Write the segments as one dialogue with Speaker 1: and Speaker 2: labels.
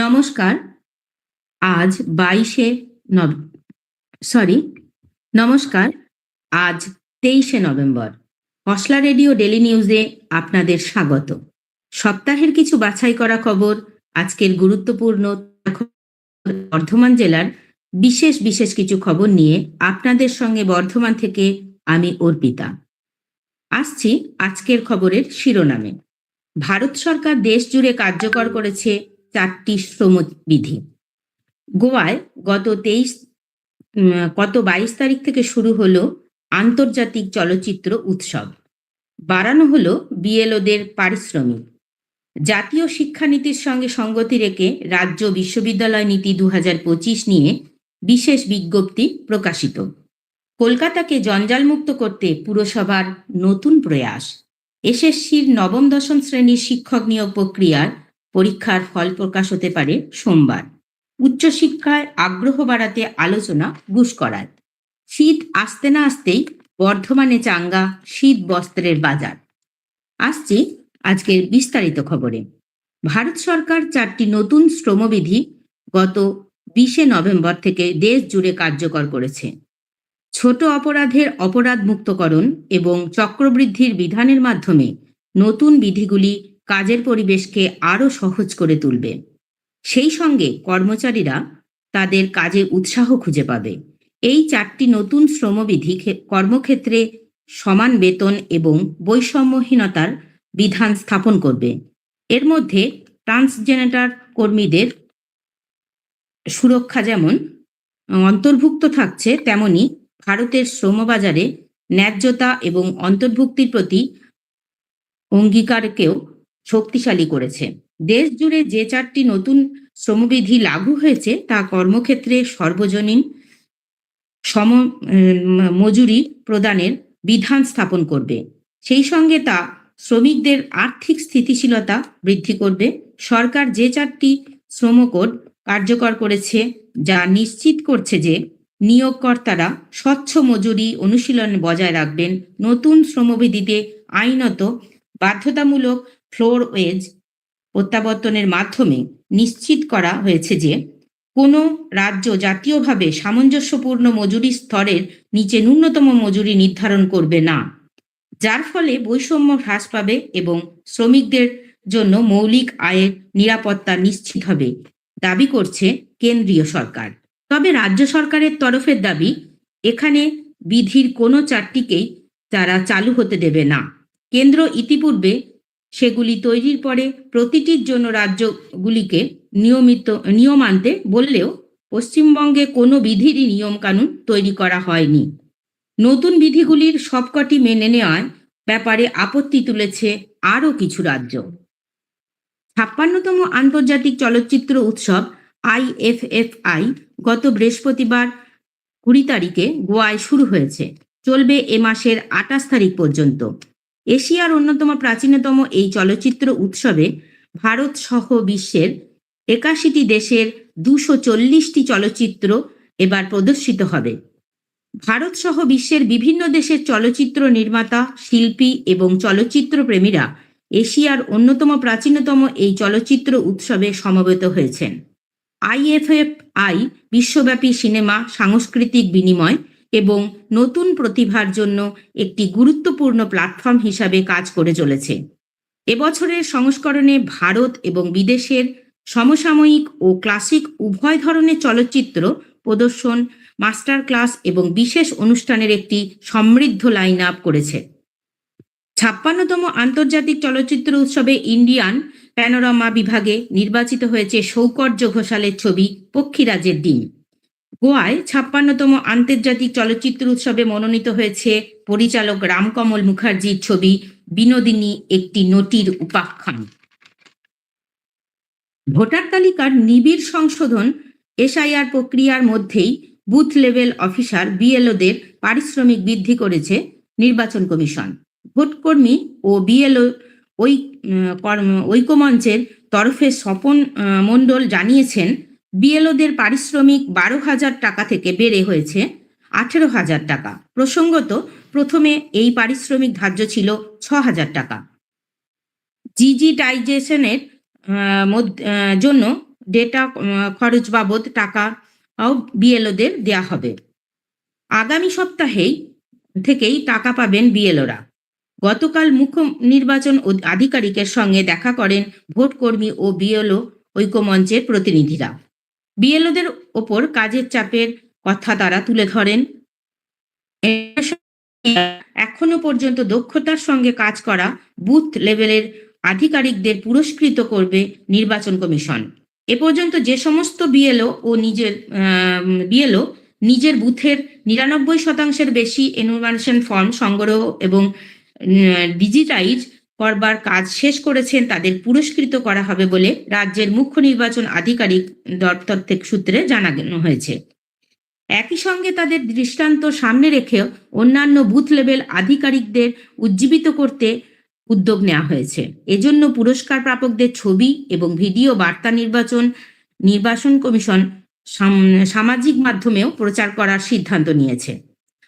Speaker 1: নমস্কার। আজ বাইশে সরি নমস্কার, আজ তেইশে নভেম্বর। মশলা রেডিও ডেলি নিউজে আপনাদের স্বাগত। সপ্তাহের কিছু বাছাই করা খবর, আজকের গুরুত্বপূর্ণ বর্ধমান জেলার বিশেষ বিশেষ কিছু খবর নিয়ে আপনাদের সঙ্গে বর্ধমান থেকে আমি অর্পিতা। আসছি আজকের খবরের শিরোনামে। ভারত সরকার দেশ জুড়ে কার্যকর করেছে চারটি শ্রমবিধি। গোয়ায় গত তেইশ গত বাইশ তারিখ থেকে শুরু হলো আন্তর্জাতিক চলচ্চিত্র উৎসব। বাড়ানো হলো বিএলওদের পারিশ্রমিক। জাতীয় শিক্ষানীতির সঙ্গে সঙ্গতি রেখে রাজ্য বিশ্ববিদ্যালয় নীতি দু হাজার পঁচিশ নিয়ে বিশেষ বিজ্ঞপ্তি প্রকাশিত। কলকাতাকে জঞ্জালমুক্ত করতে পুরসভার নতুন প্রয়াস। এসএসসির নবম দশম শ্রেণির শিক্ষক নিয়োগ প্রক্রিয়ার পরীক্ষার ফল প্রকাশ হতে পারে সোমবার। উচ্চশিক্ষায় আগ্রহ বাড়াতে আলোচনা গুসকরাত শীত আসতে না আসতেই বর্ধমানে চাঙ্গা শীত বস্ত্রের বাজার। আসছি আজকের বিস্তারিত খবরে। ভারত সরকার চারটি নতুন শ্রমবিধি গত বিশে নভেম্বর থেকে দেশ জুড়ে কার্যকর করেছে। ছোট অপরাধের অপরাধ মুক্তকরণ এবং চক্রবৃদ্ধির বিধানের মাধ্যমে নতুন বিধিগুলি কাজের পরিবেশকে আরও সহজ করে তুলবে। সেই সঙ্গে কর্মচারীরা তাদের কাজে উৎসাহ খুঁজে পাবে। এই চারটি নতুন শ্রমবিধি কর্মক্ষেত্রে সমান বেতন এবং বৈষম্যহীনতার বিধান স্থাপন করবে। এর মধ্যে ট্রান্সজেন্ডার কর্মীদের সুরক্ষা যেমন অন্তর্ভুক্ত থাকছে, তেমনি ভারতের শ্রমবাজারে ন্যায্যতা এবং অন্তর্ভুক্তির প্রতি অঙ্গীকারকেও শক্তিশালী করেছে। দেশ জুড়ে যে চারটি নতুন শ্রমবিধি লাগু হয়েছে, তা কর্মক্ষেত্রে সর্বজনীন সম মজুরি প্রদানের বিধান স্থাপন করবে। সেই সঙ্গে তা শ্রমিকদের আর্থিক স্থিতিশীলতা বৃদ্ধি করবে। সরকার যে চারটি শ্রমকোড কার্যকর করেছে, যা নিশ্চিত করছে যে নিয়োগকর্তারা স্বচ্ছ মজুরি অনুশীলন বজায় রাখবেন। নতুন শ্রমবিধিতে আইনত বাধ্যতামূলক ফ্লোর ওয়েজ প্রত্যাবর্তনের মাধ্যমে নিশ্চিত করা হয়েছে যে কোনো রাজ্য জাতীয়ভাবে সামঞ্জস্যপূর্ণ মজুরি স্তরের নিচে ন্যূনতম মজুরি নির্ধারণ করবে না, যার ফলে বৈষম্য হ্রাস পাবে এবং শ্রমিকদের জন্য মৌলিক আয়ের নিরাপত্তা নিশ্চিত হবে, দাবি করছে কেন্দ্রীয় সরকার। তবে রাজ্য সরকারের তরফের দাবি, এখানে বিধির কোনো চারটিকেই তারা চালু হতে দেবে না। কেন্দ্র ইতিপূর্বে সেগুলি তৈরির পরে প্রতিটির জন্য রাজ্যগুলিকে নিয়মিত, নিয়ম আনতে বললেও পশ্চিমবঙ্গে কোনো বিধিরই নিয়মকানুন তৈরি করা হয়নি। নতুন বিধিগুলির সবকটি মেনে নেওয়ার ব্যাপারে আপত্তি তুলেছে আরও কিছু রাজ্য। ছাপ্পান্নতম আন্তর্জাতিক চলচ্চিত্র উৎসব আইএফএফআই গত বৃহস্পতিবার কুড়ি তারিখে গোয়ায় শুরু হয়েছে। চলবে এ মাসের আঠাশ তারিখ পর্যন্ত। এশিয়ার অন্যতম প্রাচীনতম এই চলচ্চিত্র উৎসবে ভারত সহ বিশ্বের একাশিটি দেশের দুশো চল্লিশটি চলচ্চিত্র এবার প্রদর্শিত হবে। ভারত সহ বিশ্বের বিভিন্ন দেশের চলচ্চিত্র নির্মাতা, শিল্পী এবং চলচ্চিত্র প্রেমীরা এশিয়ার অন্যতম প্রাচীনতম এই চলচ্চিত্র উৎসবে সমবেত হয়েছেন। আইএফএফআই, বিশ্বব্যাপী সিনেমা, সাংস্কৃতিক বিনিময় এবং নতুন প্রতিভার জন্য একটি গুরুত্বপূর্ণ প্ল্যাটফর্ম হিসাবে কাজ করে চলেছে। এবছরের সংস্করণে ভারত এবং বিদেশের সমসাময়িক ও ক্লাসিক উভয় ধরনের চলচ্চিত্র প্রদর্শন মাস্টার ক্লাস এবং বিশেষ অনুষ্ঠানের একটি সমৃদ্ধ লাইন আপ করেছে। ছাপ্পান্নতম আন্তর্জাতিক চলচ্চিত্র উৎসবে ইন্ডিয়ান প্যানোরামা বিভাগে নির্বাচিত হয়েছে সৌকর্য ঘোষালের ছবি পক্ষীরাজের ডিম গোয়ায় ছাপ্পান্নতম আন্তর্জাতিক চলচ্চিত্র উৎসবে মনোনীত হয়েছে পরিচালক রামকমল মুখার্জির ছবি বিনোদিনী একটি নটির উপাখ্যান। ভোটার তালিকার নিবিড় সংশোধন এসআইআর প্রক্রিয়ার মধ্যেই বুথ লেভেল অফিসার বিএলওদের পারিশ্রমিক বৃদ্ধি করেছে নির্বাচন কমিশন। ভোটকর্মী ও বিএলও ঐক্যমঞ্চের তরফে স্বপন মণ্ডল জানিয়েছেন বিএলওদের পারিশ্রমিক বারো হাজার টাকা থেকে বেড়ে হয়েছে আঠেরো হাজার টাকা। প্রসঙ্গত, প্রথমে এই পারিশ্রমিক ধার্য ছিল ছ হাজার টাকা। জিজিটাইজেশনের জন্য ডেটা খরচ বাবদ টাকা বিএলওদের দেয়া হবে। আগামী সপ্তাহেই থেকেই টাকা পাবেন বিএলওরা। গতকাল মুখ্য নির্বাচন আধিকারিকের সঙ্গে দেখা করেন ভোটকর্মী ও বিএলও ঐক্যমঞ্চের প্রতিনিধিরা। বিএলওদের ওপর কাজের চাপের কথা তারা তুলে ধরেন। এখনও পর্যন্ত দক্ষতার সঙ্গে কাজ করা বুথ লেভেলের আধিকারিকদের পুরস্কৃত করবে নির্বাচন কমিশন। এ পর্যন্ত যে সমস্ত বিএলও ও নিজের বিএলও নিজের বুথের নিরানব্বই শতাংশের বেশি এনুমারেশন ফর্ম সংগ্রহ এবং ডিজিটাইজ করবার কাজ শেষ করেছেন, তাদের পুরস্কৃত করা হবে বলে রাজ্যের মুখ্য নির্বাচন আধিকারিক দপ্তর থেকে সূত্রে জানানো হয়েছে। একই সঙ্গে তাদের দৃষ্টান্ত সামনে রেখেও অন্যান্য বুথ লেভেল আধিকারিকদের উজ্জীবিত করতে উদ্যোগ নেওয়া হয়েছে। এজন্য পুরস্কার প্রাপকদের ছবি এবং ভিডিও বার্তা নির্বাচন নির্বাচন কমিশন সাম- সামাজিক মাধ্যমেও প্রচার করার সিদ্ধান্ত নিয়েছে।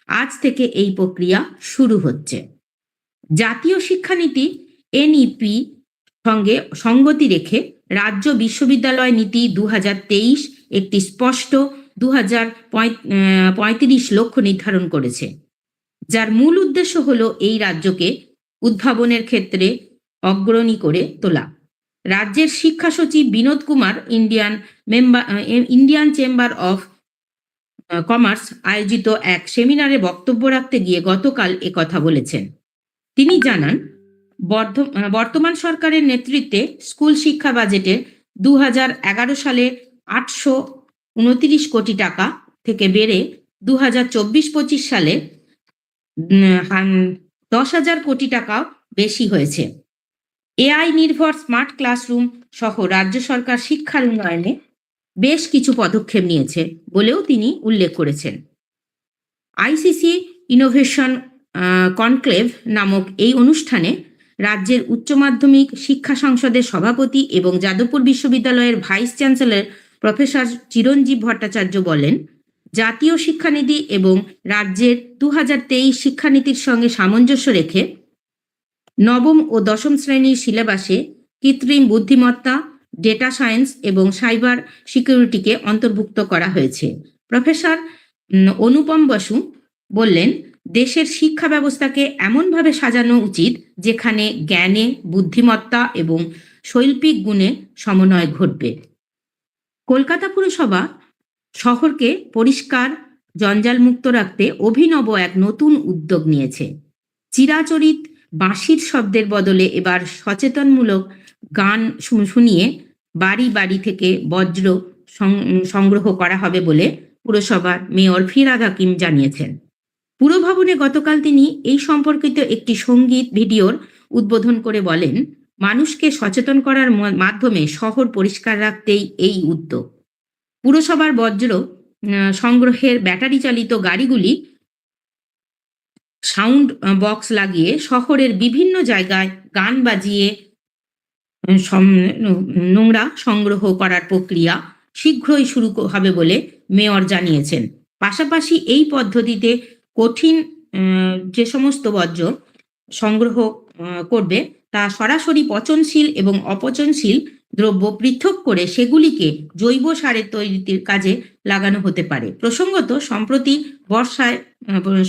Speaker 1: আজ থেকে এই প্রক্রিয়া শুরু হচ্ছে। জাতীয় শিক্ষানীতি এনইপি সঙ্গে সঙ্গতি রেখে রাজ্য বিশ্ববিদ্যালয় নীতি দু হাজার তেইশ একটি স্পষ্ট দু পঁয়ত্রিশ লক্ষ্য নির্ধারণ করেছে। যার মূল উদ্দেশ্য হলো এই রাজ্যকে উদ্ভাবনের ক্ষেত্রে অগ্রণী করে তোলা। রাজ্যের শিক্ষা সচিব Binod Kumar Indian member, Indian Chamber of Commerce আয়োজিত এক সেমিনারে বক্তব্য রাখতে গিয়ে গতকাল কথা বলেছেন। তিনি জানান বর্তমান সরকারের নেতৃত্বে স্কুল শিক্ষা বাজেটে দু সালে আটশো উনত্রিশ কোটি টাকা থেকে বেড়ে দু হাজার চব্বিশ পঁচিশ সালে দশ হাজার কোটি টাকা বেশি হয়েছে। এআই নির্ভর স্মার্ট ক্লাসরুম সহ রাজ্য সরকার শিক্ষার উন্নয়নে বেশ কিছু পদক্ষেপ নিয়েছে বলেও তিনি উল্লেখ করেছেন। আইসিসি ইনোভেশন কনক্লেভ নামক এই অনুষ্ঠানে রাজ্যের উচ্চ মাধ্যমিক শিক্ষা সংসদের সভাপতি এবং যাদবপুর বিশ্ববিদ্যালয়ের vice chancellor professor Chiranjib Bhattacharya বলেন, জাতীয় শিক্ষানীতি এবং রাজ্যের দু হাজার তেইশ শিক্ষানীতির সঙ্গে সামঞ্জস্য রেখে নবম ও দশম শ্রেণির সিলেবাসে কৃত্রিম বুদ্ধিমত্তা, ডেটা সায়েন্স এবং সাইবার সিকিউরিটিকে অন্তর্ভুক্ত করা হয়েছে। প্রফেসর অনুপম বসু বললেন দেশের শিক্ষা ব্যবস্থাকে এমনভাবে সাজানো উচিত যেখানে জ্ঞানে, বুদ্ধিমত্তা এবং শৈল্পিক গুণে সমন্বয় ঘটবে। কলকাতা পুরসভা শহরকে পরিষ্কার, জঞ্জালমুক্ত রাখতে অভিনব এক নতুন উদ্যোগ নিয়েছে। চিরাচরিত বাঁশির শব্দের বদলে এবার সচেতনমূলক গান শুনিয়ে বাড়ি বাড়ি থেকে বজ্র সংগ্রহ করা হবে বলে পুরসভার মেয়র ফিরাদ হাকিম জানিয়েছেন। পুরভবনে গতকাল তিনি এই সম্পর্কিত একটি সংগীত ভিডিওর উদ্বোধন করে বলেন, মানুষকে সচেতন করার মাধ্যমে শহর পরিষ্কার রাখতেই এই উদ্যোগ। পুরসভার বজ্র সংগ্রহের ব্যাটারি চালিত গাড়িগুলি সাউন্ড বক্স লাগিয়ে শহরের বিভিন্ন জায়গায় গান বাজিয়ে নোংরা সংগ্রহ করার প্রক্রিয়া শীঘ্রই শুরু হবে বলে মেয়র জানিয়েছেন। পাশাপাশি এই পদ্ধতিতে কঠিন যে সমস্ত বর্জ্য সংগ্রহ করবে, তা সরাসরি পচনশীল এবং অপচনশীল দ্রব্য পৃথক করে সেগুলিকে জৈব সারের তৈরির কাজে লাগানো হতে পারে। প্রসঙ্গত, সম্প্রতি বর্ষায়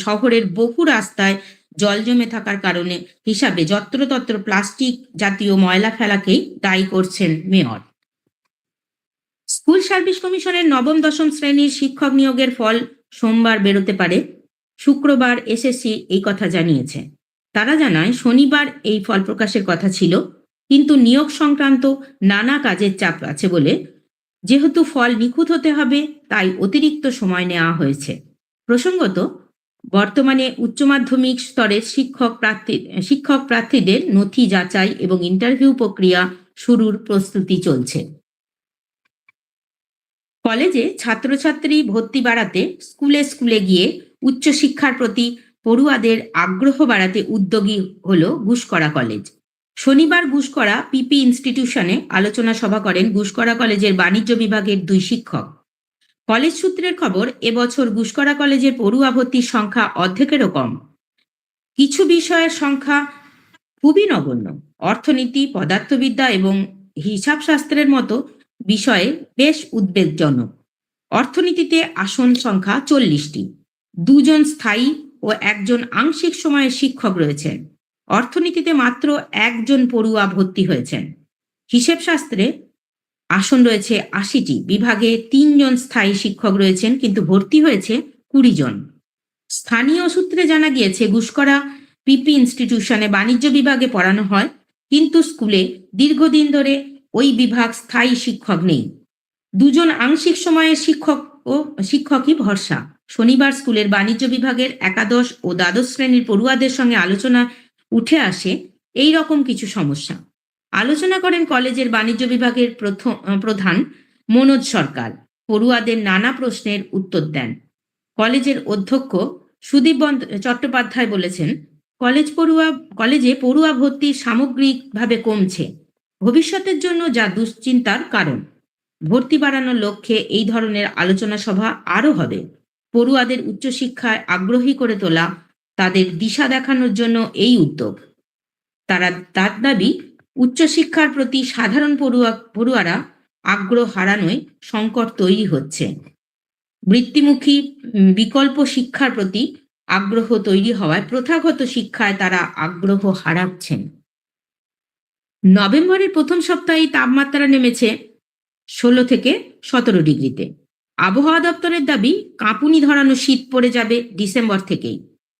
Speaker 1: শহরের বহু রাস্তায় জল জমে থাকার কারণে হিসাবে যত্রতত্র প্লাস্টিক জাতীয় ময়লা ফেলাকেই দায়ী করছেন মেয়র। স্কুল সার্ভিস কমিশনের নবম, দশম শ্রেণির শিক্ষক নিয়োগের ফল সোমবার বেরোতে পারে। শুক্রবার এসএসসি এই কথা জানিয়েছে। তারা জানায়, শনিবার এই ফল প্রকাশের কথা ছিল, কিন্তু নিয়োগ সংক্রান্ত নানা কাজের চাপ আছে বলে, যেহেতু ফল নিখুঁত হতে হবে, তাই অতিরিক্ত সময় নেওয়া হয়েছে। প্রসঙ্গত, বর্তমানে উচ্চ মাধ্যমিক স্তরের শিক্ষক প্রার্থী, শিক্ষক প্রার্থীদের নথি যাচাই এবং ইন্টারভিউ প্রক্রিয়া শুরুর প্রস্তুতি চলছে। কলেজে ছাত্রছাত্রী ভর্তি বাড়াতে স্কুলে স্কুলে গিয়ে উচ্চশিক্ষার প্রতি পড়ুয়াদের আগ্রহ বাড়াতে উদ্যোগী হল গুসকরা কলেজ। শনিবার গুসকরা পিপি ইনস্টিটিউশনে আলোচনা সভা করেন গুসকরা কলেজের বাণিজ্য বিভাগের দুই শিক্ষক। কলেজ সূত্রের খবর, এবছর গুসকরা কলেজের পড়ুয়া ভর্তির সংখ্যা অর্ধেকেরও কম। কিছু বিষয়ের সংখ্যা খুবই নগণ্য। অর্থনীতি, পদার্থবিদ্যা এবং হিসাবশাস্ত্রের মতো বিষয়ে বেশ উদ্বেগজনক। অর্থনীতিতে আসন সংখ্যা চল্লিশটি। দুজন স্থায়ী ও একজন আংশিক সময়ের শিক্ষক রয়েছেন অর্থনীতিতে মাত্র একজন পড়ুয়া ভর্তি হয়েছেন। হিসেব শাস্ত্রে আসন রয়েছে আশিটি, বিভাগে তিনজন স্থায়ী শিক্ষক রয়েছেন, কিন্তু ভর্তি হয়েছে কুড়ি জন। স্থানীয় সূত্রে জানা গিয়েছে, গুসকরা পিপি ইনস্টিটিউশনে বাণিজ্য বিভাগে পড়ানো হয়, কিন্তু স্কুলে দীর্ঘদিন ধরে ওই বিভাগ স্থায়ী শিক্ষক নেই। দুজন আংশিক সময়ের শিক্ষক ও শিক্ষকই ভরসা। শনিবার স্কুলের বাণিজ্য বিভাগের একাদশ ও দ্বাদশ শ্রেণির পড়ুয়াদের সঙ্গে আলোচনা উঠে আসে এই রকম কিছু সমস্যা। আলোচনা করেন কলেজের বাণিজ্য বিভাগের প্রধান মনোজ সরকার। পড়ুয়াদের নানা প্রশ্নের উত্তর দেন। কলেজের অধ্যক্ষ সুদীপ চট্টোপাধ্যায় বলেছেন, কলেজ পড়ুয়া, কলেজে পড়ুয়া ভর্তি সামগ্রিকভাবে কমছে। ভবিষ্যতের জন্য যা দুশ্চিন্তার কারণ। ভর্তি বাড়ানোর লক্ষ্যে এই ধরনের আলোচনা সভা আরও হবে। পড়ুয়াদের উচ্চশিক্ষায় আগ্রহী করে তোলা তাদের দিশা দেখানোর জন্য এই উদ্যোগ। তারা, তার দাবি, উচ্চশিক্ষার প্রতি সাধারণ পড়ুয়া, পড়ুয়ারা আগ্রহ হারানোয় সংকট তৈরি হচ্ছে। বৃত্তিমুখী বিকল্প শিক্ষার প্রতি আগ্রহ তৈরি হওয়ায় প্রথাগত শিক্ষায় তারা আগ্রহ হারাচ্ছেন। নভেম্বরের প্রথম সপ্তাহে তাপমাত্রা নেমেছে ষোলো থেকে সতেরো ডিগ্রিতে। আবহাওয়া দপ্তরের দাবি, কাঁপুনি ধরানো শীত পড়ে যাবে ডিসেম্বর থেকেই।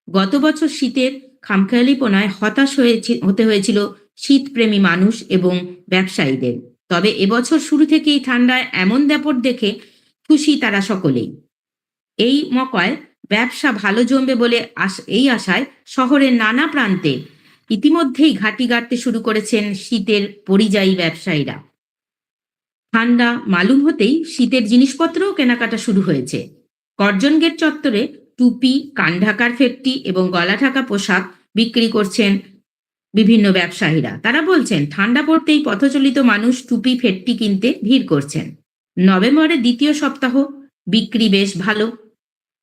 Speaker 1: গত বছর শীতের খামখেয়ালিপনায় হতাশ হয়েছে, হতে হয়েছিল শীতপ্রেমী মানুষ এবং ব্যবসায়ীদের। তবে এবছর শুরু থেকেই ঠান্ডায় এমন দাপট দেখে খুশি তারা সকলেই। এই মকয় ব্যবসা ভালো জমবে বলে এই আশায় শহরের নানা প্রান্তে ইতিমধ্যেই ঘাটি গাড়তে শুরু করেছেন শীতের পরিযায়ী ব্যবসায়ীরা। ঠান্ডা, মালুম হতেই শীতের জিনিসপত্রও কেনাকাটা শুরু হয়েছে। কর্জন গেট চত্বরে টুপি কান ঢাকার ফেটটি এবং গলা ঢাকা পোশাক বিক্রি করছেন বিভিন্ন ব্যবসায়ীরা। তারা বলছেন, ঠান্ডা পড়তেই পথচলিত মানুষ টুপি, ফেটটি কিনতে ভিড় করছেন। নভেম্বরের দ্বিতীয় সপ্তাহ, বিক্রি বেশ ভালো।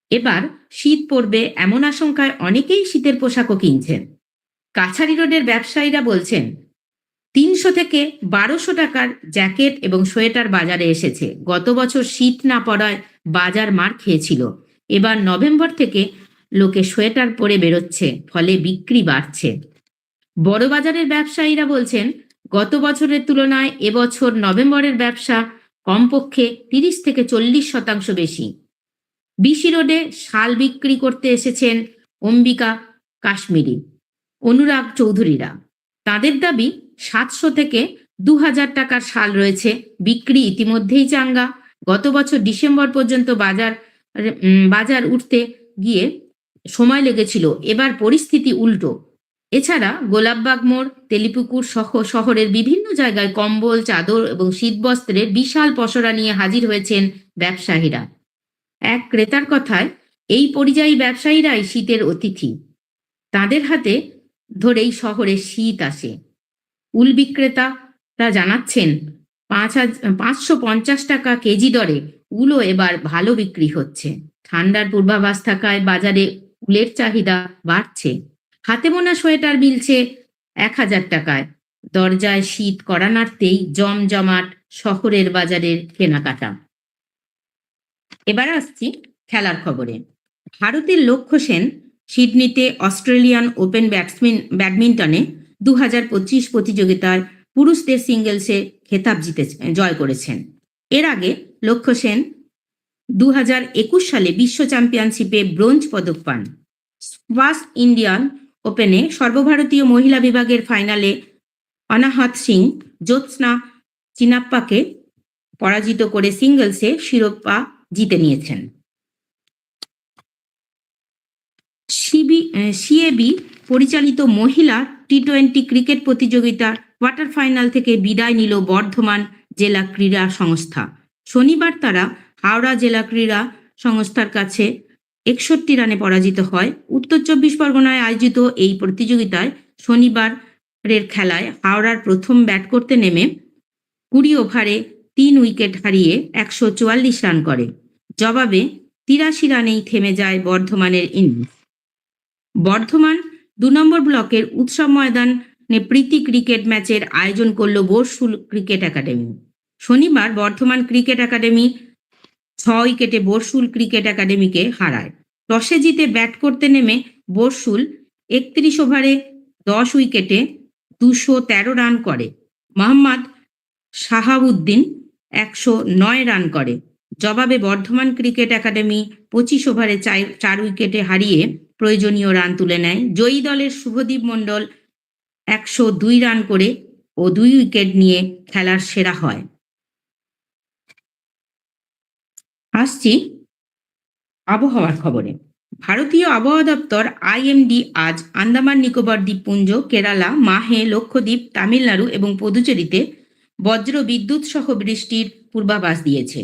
Speaker 1: এবার শীত পড়বে এমন আশঙ্কায় অনেকেই শীতের পোশাকও কিনছেন। কাছারি রোডের ব্যবসায়ীরা বলছেন তিনশো থেকে বারোশো টাকার জ্যাকেট এবং সোয়েটার বাজারে এসেছে। গত বছর শীত না পড়ায় বাজার মার খেয়েছিল। এবার নভেম্বর থেকে লোকে সোয়েটার পরে বেরোচ্ছে, ফলে বিক্রি বাড়ছে। বড় বাজারের ব্যবসায়ীরা বলছেন, গত বছরের তুলনায় এবছর নভেম্বরের ব্যবসা কমপক্ষে তিরিশ থেকে চল্লিশ শতাংশ বেশি। বিসি রোডে শাল বিক্রি করতে এসেছেন অম্বিকা কাশ্মীরি, অনুরাগ চৌধুরীরা। তাদের দাবি সাতশো থেকে দু হাজার টাকার শাল রয়েছে, বিক্রি ইতিমধ্যেই চাঙ্গা। গত বছর ডিসেম্বর পর্যন্ত বাজার বাজার উঠতে গিয়ে সময় লেগেছিল, এবার পরিস্থিতি উল্টো। এছাড়া গোলাপবাগ মোড়, তেলিপুকুর সহ, শহরের বিভিন্ন জায়গায় কম্বল, চাদর এবং শীতবস্ত্রের বিশাল পসরা নিয়ে হাজির হয়েছেন ব্যবসায়ীরা। এক ক্রেতার কথায়, এই পরিযায়ী ব্যবসায়ীরাই শীতের অতিথি। তাদের হাতে ধরেই শহরে শীত আসে। উল বিক্রেতারা জানাচ্ছেন, পাঁচ পাঁচশো পঞ্চাশ টাকা কেজি দরে উলও এবার ভালো বিক্রি হচ্ছে। ঠান্ডার পূর্বাভাস থাকায় বাজারে উলের চাহিদা বাড়ছে। হাতে বোনা সোয়েটার মিলছে এক হাজার টাকায়। দরজায় শীত করা জমজমাট শহরের বাজারের কেনাকাটা। এবার আসছি খেলার খবরে। ভারতের লক্ষ্য সেন সিডনিতে অস্ট্রেলিয়ান ওপেন ব্যাটসম্যান, ব্যাডমিন্টনে দু হাজার পঁচিশ প্রতিযোগিতার পুরুষদের সিঙ্গেলসে খেতাব জিতে জয় করেছেন। এর আগে লক্ষ্য সেন দু হাজার একুশ সালে বিশ্ব চ্যাম্পিয়নশিপে ব্রোঞ্জ পদক পান। ফার্স্ট ইন্ডিয়ান ওপেনে সর্বভারতীয় মহিলা বিভাগের ফাইনালে অনাহাত সিং জ্যোৎস্না চিনাপ্পাকে পরাজিত করে সিঙ্গলসে শিরোপা জিতে নিয়েছেন। সিবি, সিএবি পরিচালিত মহিলা টি টোয়েন্টি ক্রিকেট প্রতিযোগিতার কোয়ার্টার ফাইনাল থেকে বিদায় নিল বর্ধমান জেলা ক্রীড়া সংস্থা। শনিবার তারা হাওড়া জেলা ক্রীড়া সংস্থার কাছে একষট্টি রানে পরাজিত হয়। উত্তর চব্বিশ পরগনায় আয়োজিত এই প্রতিযোগিতায় শনিবারের খেলায় হাওড়ার প্রথম ব্যাট করতে নেমে কুড়ি ওভারে তিন উইকেট হারিয়ে একশো চুয়াল্লিশ রান করে। জবাবে তিরাশি রানেই থেমে যায় বর্ধমানের ইনিংস। বর্ধমান দু নম্বর ব্লকের উৎসব ময়দানে প্রীতি ক্রিকেট ম্যাচের আয়োজন করল বোরসুল ক্রিকেট একাডেমি। শনিবার বর্ধমান ক্রিকেট একাডেমি ছ উইকেটে বর্ষুল ক্রিকেট একাডেমিকে হারায়। টসে জিতে ব্যাট করতে নেমে বর্ষুল একত্রিশ ওভারে দশ উইকেটে দুশো তেরো রান করে। মোহাম্মদ শাহাবুদ্দিন একশো নয় রান করে। জবাবে বর্ধমান ক্রিকেট একাডেমি পঁচিশ ওভারে চার উইকেটে হারিয়ে প্রয়োজনীয় রান তুলে নেয়। জয়ী দলের শুভদীপ মণ্ডল একশো দুই রান করে ও দুই উইকেট নিয়ে খেলার সেরা হয়। আসছি আবহাওয়ার খবরে। ভারতীয় আবহাওয়া দপ্তর আইএমডি আজ আন্দামান, নিকোবর দ্বীপপুঞ্জ, কেরালা, মাহে, লক্ষদ্বীপ, তামিলনাড়ু এবং পুদুচেরিতে বজ্র বিদ্যুৎ সহ বৃষ্টির পূর্বাভাস দিয়েছে।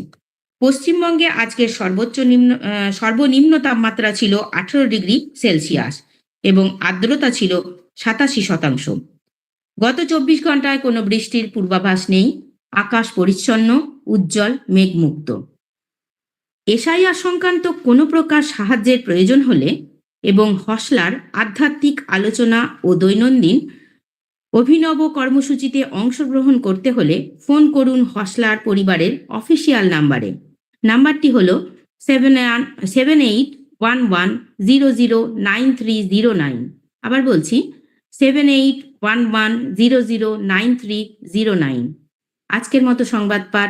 Speaker 1: পশ্চিমবঙ্গে আজকের সর্বোচ্চ নিম্ন সর্বনিম্ন তাপমাত্রা ছিল আঠারো ডিগ্রি সেলসিয়াস এবং আর্দ্রতা ছিল সাতাশি শতাংশ। গত চব্বিশ ঘন্টায় কোনো বৃষ্টির পূর্বাভাস নেই, আকাশ পরিচ্ছন্ন, উজ্জ্বল, মেঘমুক্ত। এসআইআর সংক্রান্ত কোনো প্রকার সাহায্যের প্রয়োজন হলে এবং হসলার আধ্যাত্মিক আলোচনা ও দৈনন্দিন অভিনব কর্মসূচিতে অংশগ্রহণ করতে হলে ফোন করুন হসলার পরিবারের অফিসিয়াল নাম্বারে। নাম্বারটি হলো seven seven eight one one zero zero nine three zero nine আবার বলছি seven eight one one zero zero nine three zero nine আজকের মতো সংবাদ পাঠ